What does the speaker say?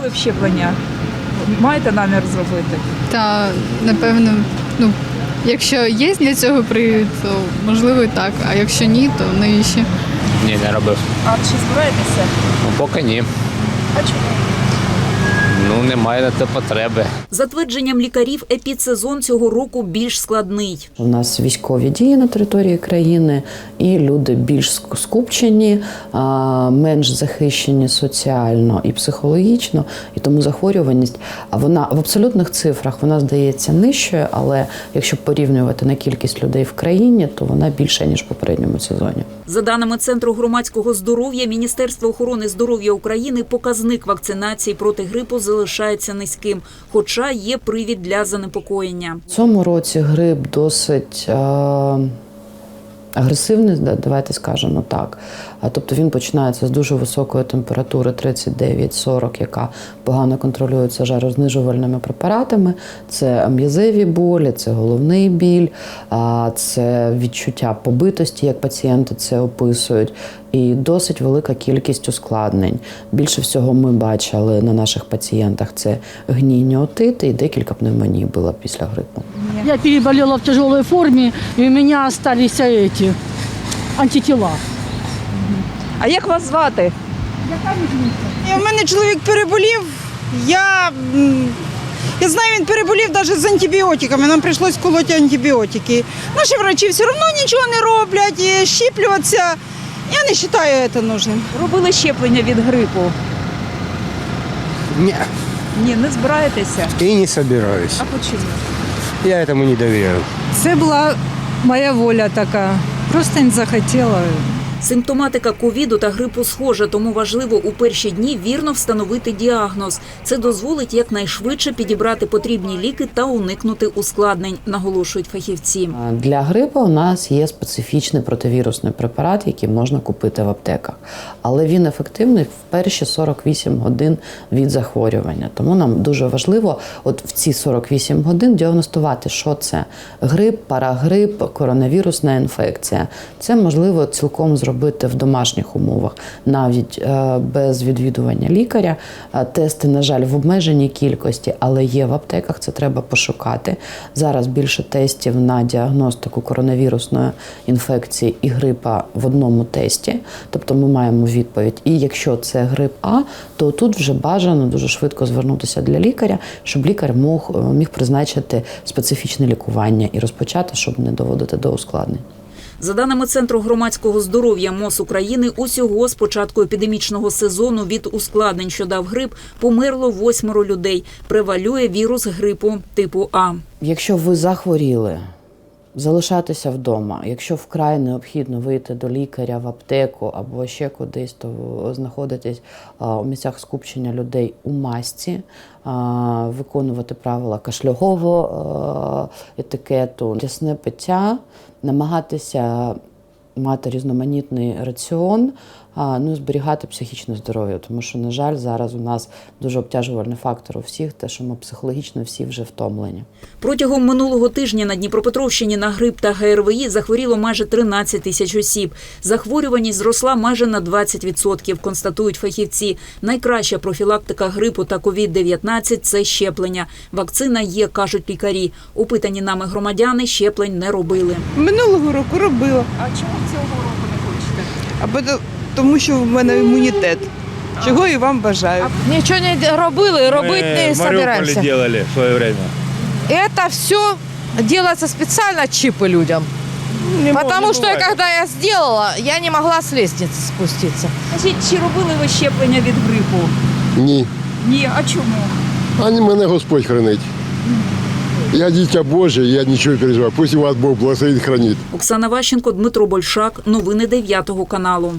зробили б щеплення? Маєте намір зробити? Та напевно, ну якщо є для цього привід, то можливо і так. А якщо ні, то навіщо? Ні, не робив. А чи збираєтеся? Ну, поки ні. А чому? Ну, немає на те потреби. За твердженням лікарів, епідсезон цього року більш складний. У нас військові дії на території країни, і люди більш скупчені, менш захищені соціально і психологічно, і тому захворюваність. А вона в абсолютних цифрах вона здається нижчою, але якщо порівнювати на кількість людей в країні, то вона більша ніж в попередньому сезоні. За даними Центру громадського здоров'я, Міністерства охорони здоров'я України показник вакцинації проти грипу залишається низьким, хоча є привід для занепокоєння. Цьому році гриб досить е, агресивний, да- давайте скажемо так. А, Тобто він починається з дуже високої температури 39-40, яка погано контролюється жарознижувальними препаратами. Це м'язеві болі, це головний біль, це відчуття побитості, як пацієнти це описують. І досить велика кількість ускладнень. Більше всього ми бачили на наших пацієнтах це гнійні отити і декілька пневмоній було після грипу. Я переболела в тяжелой форме, и у меня остались эти антитела. А як вас звати? І У мене чоловік переболів. Я, я знаю, він переболів навіть з антибіотиками. Нам прийшлось колоти антибіотики. Наші врачі все одно нічого не роблять, і щіплюватися. Я не вважаю це нужним. Робили щеплення від грипу? Не, Ні, не збираєтеся. и не собираюсь. А почему? Я этому не доверяю. Це була моя воля така. Просто не захотіла. Симптоматика ковіду та грипу схожа, тому важливо у перші дні вірно встановити діагноз. Це дозволить якнайшвидше підібрати потрібні ліки та уникнути ускладнень, наголошують фахівці. Для грипу у нас є специфічний противірусний препарат, який можна купити в аптеках. Але він ефективний в перші 48 годин від захворювання. Тому нам дуже важливо, от в ці 48 годин діагностувати, що це грип, парагрип, коронавірусна інфекція. Це можливо цілком зробити в домашніх умовах, навіть е, без відвідування лікаря. Е, Тести, на жаль, в обмеженій кількості, але є в аптеках. Це треба пошукати. Зараз більше тестів на діагностику коронавірусної інфекції і грипа в одному тесті. Тобто ми маємо відповідь. І якщо це грип А, то тут вже бажано дуже швидко звернутися для лікаря, щоб лікар мог, е, міг призначити специфічне лікування і розпочати, щоб не доводити до ускладнень. За даними Центру громадського здоров'я МОЗ України, усього з початку епідемічного сезону від ускладнень, що дав грип, померло восьмеро людей. Превалює вірус грипу типу А. Якщо ви захворіли, залишатися вдома. Якщо вкрай необхідно вийти до лікаря в аптеку або ще кудись, то а, у місцях скупчення людей у масці, виконувати правила кашльового етикету, тісне пиття, намагатися мати різноманітний раціон, ну зберігати психічне здоров'я, тому що, на жаль, зараз у нас дуже обтяжувальний фактор у всіх, те, що ми психологічно всі вже втомлені. Протягом минулого тижня на Дніпропетровщині на грип та ГРВІ захворіло майже 13 тисяч осіб. Захворюваність зросла майже на 20%, констатують фахівці. Найкраща профілактика грипу та COVID-19 – це щеплення. Вакцина є, кажуть лікарі. Опитані нами громадяни щеплень не робили. Минулого року робила, А чому цього року не хочете? аби до- тому що в мене імунітет. Чого і вам бажаю. Нічого не робили, робити не собираємося. делали в своє время. Это все делается специально чипы людям. Не Потому можу что бувати. когда я сделала, я не могла с лестницы спуститься. Скажіть, чи робили ви щеплення від грипу? Ні. Ні, а чому? Ані мене Господь хранить. Я дитя Боже, я нічого не переживаю. Пусть вас Бог благословить, хранить. Оксана Ващенко, Дмитро Большак. Новини 9 каналу.